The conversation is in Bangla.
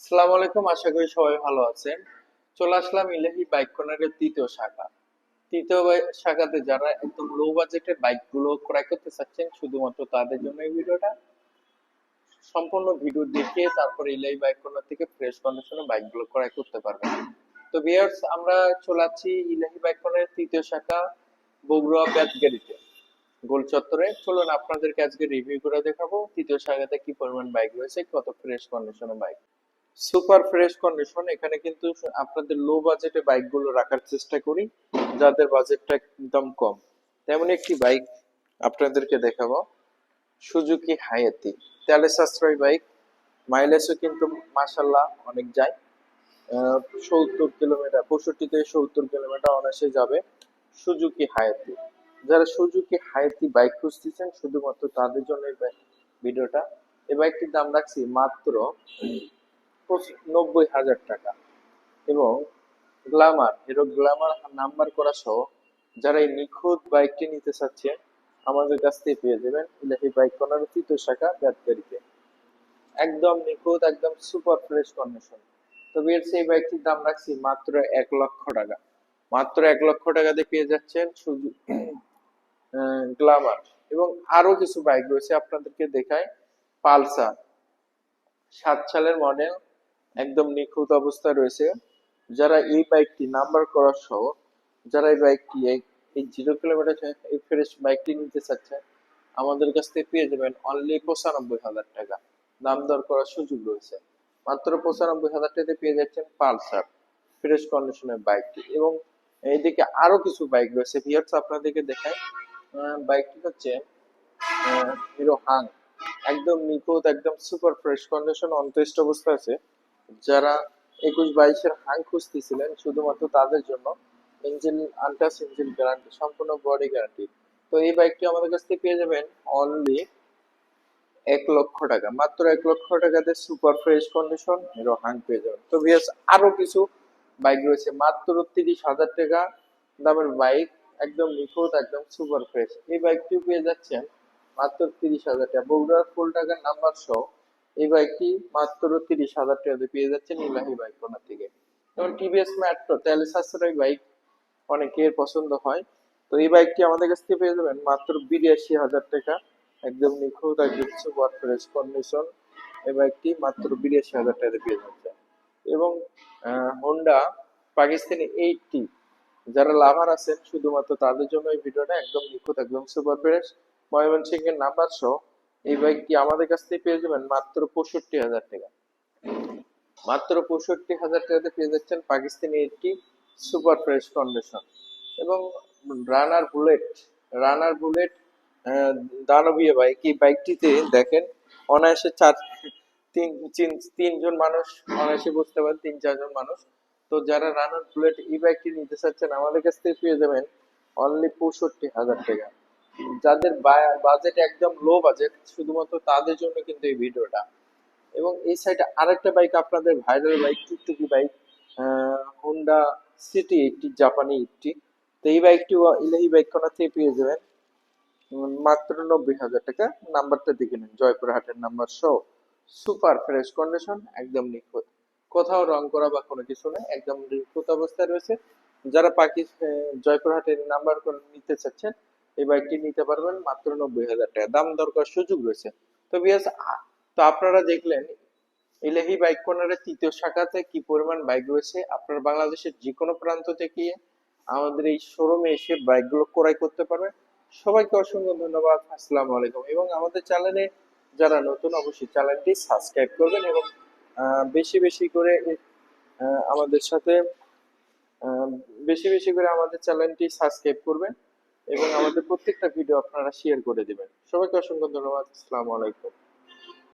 আসসালামু আলাইকুম, আশা করি সবাই ভালো আছেন। চলে আসলাম ইলাহি বাইক কর্নারের তৃতীয় শাখা। তৃতীয় শাখাতে যারা একদম লো বাজেটের বাইকগুলো ক্রয় করতে চাচ্ছেন, শুধুমাত্র তাদের জন্য এই ভিডিওটা। সম্পূর্ণ ভিডিও দেখে তারপরে ইলাহি বাইক কর্নার থেকে ফ্রেশ কন্ডিশনে বাইকগুলো ক্রয় করতে পারবেন। তো ভিউয়ার্স আমরা চলে আসছি ইলাহি বাইক কর্নারের তৃতীয় শাখা, বগুড়া ব্যাটগাড়িতে গোল চত্বরে। চলুন আপনাদেরকে আজকে রিভিউ করে দেখাবো, তৃতীয় শাখাতে কি পরিমাণ বাইক রয়েছে, কত ফ্রেশ কন্ডিশনে বাইক। সুপার ফ্রেশ কন্ডিশন এখানে কিন্তু আপনাদের লো বাজেটে বাইকগুলো রাখার চেষ্টা করি, যাদের বাজেটটা একদম কম। তেমন একটি বাইক আপনাদেরকে দেখাবো, সুজুকি হায়াতি। তেলে সাশ্রয় বাইক মাইলেজও কিন্তু মাসাল্লাহ অনেক যায়। সত্তর কিলোমিটার, পঁয়ষট্টি থেকে সত্তর কিলোমিটার অনায়াসে যাবে সুজুকি হায়াতি। যারা সুজুকি হায়াতি বাইক খুঁজতেছেন, শুধুমাত্র তাদের জন্য ভিডিওটা। এই বাইকটির দাম রাখছি মাত্র নব্বই হাজার টাকা। এবং গ্ল্যামার, হিরো গ্ল্যামার নাম্বার করা সহ যারা এই নিখুঁত বাইকটি নিতে চাচ্ছেন, আমাদের কাছ থেকে পেয়ে ইলাহি বাইক কর্নার তৃতীয় শাখা একদম নিখুঁত, একদম সুপার ফ্রেশ কন্ডিশন। তবে এর সেই বাইকটির দাম রাখছি মাত্র এক লক্ষ টাকা। মাত্র এক লক্ষ টাকাতে পেয়ে যাচ্ছেন শুধু গ্ল্যামার। এবং আরও কিছু বাইক রয়েছে আপনাদেরকে দেখায় পালসার, সাত সালের মডেল একদম নিখুঁত অবস্থায় রয়েছে। যারা এই বাইকটি নাম্বার করা সহ, যারা এই বাইকটি এই- জিরো কিলোমিটার এই ফ্রেশ বাইকটি নিতে চাচ্ছেন আমাদের কাছ থেকে পেয়ে যাবেন অনলি পঁচানব্বই হাজার টাকা। দাম দর করার সুযোগ রয়েছে। মাত্র পঁচানব্বই হাজার টাকাতে পেয়ে যাচ্ছেন পালসার ফ্রেশ কন্ডিশনের বাইকটি এবং এইদিকে আরও কিছু বাইক রয়েছে। ভিউয়ার্স আপনাদেরকে দেখায় বাইকটি হচ্ছে হিরো হাং একদম নিখুঁত, একদম সুপার ফ্রেশ কন্ডিশন অনটেস্ট অবস্থা আছে। যারা একুশ বাইশের হাং খুঁজতেছিলেন শুধুমাত্র তাদের জন্য, ইঞ্জিন, আনটাস ইঞ্জিন গ্যারান্টি সম্পূর্ণ বডি গ্যারান্টি তো এই বাইকটি আমাদের কাছ থেকে পেয়ে যাবেন অনলি এক লক্ষ টাকা, মাত্র এক লক্ষ টাকাতে super fresh condition hero Hang পেয়ে যাবেন। তো ভিএস আরও কিছু বাইক রয়েছে, মাত্র তিরিশ হাজার টাকা দামের বাইক একদম নিখুঁত, একদম সুপার ফ্রেশ এই বাইকটি পেয়ে যাচ্ছেন মাত্র তিরিশ হাজার টাকা। বগুড়ার ফুল টাকার নাম্বার সহ এই বাইকটি মাত্র তিরিশ হাজার টাকাতে পেয়ে যাচ্ছেন ইলাহি বাইক কোনার থেকে। যেমন টিভিএস মেট্রো তেল সাশ্রয় বাইক অনেকের পছন্দ হয়। তো এই বাইকটি আমাদের কাছ থেকে পেয়ে যাবেন মাত্র বিরাশি হাজার টাকা। একদম নিখুঁত একদম সুপার ফ্রেশ কন্ডিশন এই বাইকটি মাত্র বিরাশি হাজার টাকাতে পেয়ে যাচ্ছে। এবং হোন্ডা পাকিস্তানি এইটটি যারা লাভার আছেন, শুধুমাত্র তাদের জন্য এই ভিডিওটা একদম নিখুঁত, একদম সুপার ফ্রেশ ময়মনসিংহ এর নাম্বার সহ এই বাইকটি আমাদের কাছ থেকে পেয়ে যাবেন মাত্র পঁয়ষট্টি হাজার টাকা। মাত্র পঁয়ষট্টি হাজার টাকাতে পেয়ে যাচ্ছেন পাকিস্তানি একটি সুপার ফ্রেশ কন্ডিশন এবং রানার বুলেট রানার বুলেট দানবীয় বাইক। এই বাইকটিতে দেখেন অনায়াসে চার, তিন, তিন- তিনজন মানুষ, অনায়াসে বুঝতে পারেন তিন, চারজন মানুষ। তো যারা রানার বুলেট এই বাইকটি নিতে চাচ্ছেন, আমাদের কাছ থেকে পেয়ে যাবেন অনলি পঁয়ষট্টি হাজার টাকা। যাদের বাজেট একদম লো বাজেট শুধুমাত্র তাদের জন্য কিন্তু এই ভিডিওটা। এবং এই সাইডে আরেকটা বাইক আপনাদের ভাইরাল বাইক টুকটুকি বাইক হোন্ডা সিটি এইটটি জাপানি এইটটি তো এই বাইকটি ইলাহি বাইক কোনা থেকে পেয়ে যাবেন। মাত্র নব্বই হাজার টাকা। নাম্বারটা দেখে নিন, জয়পুরহাটের নাম্বার সহ। সুপার ফ্রেশ কন্ডিশন একদম নিখুঁত। কোথাও রং করা বা কোনো কিছু নেই, একদম নিখুঁত অবস্থায় রয়েছে। যারা পাকি জয়পুরহাটের নাম্বার নিতে চাচ্ছেন এই বাইকটি নিতে পারবেন মাত্র নব্বই হাজার টাকা। দাম দরকার সুযোগ রয়েছে। তো বিয়াস তো আপনারা দেখলেন, ইলেহি বাইক কর্নারের তৃতীয় শাখাতে কি পরিমাণ বাইক রয়েছে। আপনার বাংলাদেশের যে কোনো প্রান্ত থেকে আমাদের এই শোরুমে এসে বাইকগুলো ক্রয় করতে পারবেন। সবাইকে অসংখ্য ধন্যবাদ। আসসালামু আলাইকুম। এবং আমাদের চ্যানেলে যারা নতুন, অবশ্যই চ্যানেলটি সাবস্ক্রাইব করবেন এবং বেশি বেশি করে আমাদের সাথে বেশি বেশি করে আমাদের চ্যানেলটি সাবস্ক্রাইব করবেন। এবং আমাদের প্রত্যেকটা ভিডিও আপনারা শেয়ার করে দিবেন। সবাইকে অসংখ্য ধন্যবাদ। আসসালামু আলাইকুম।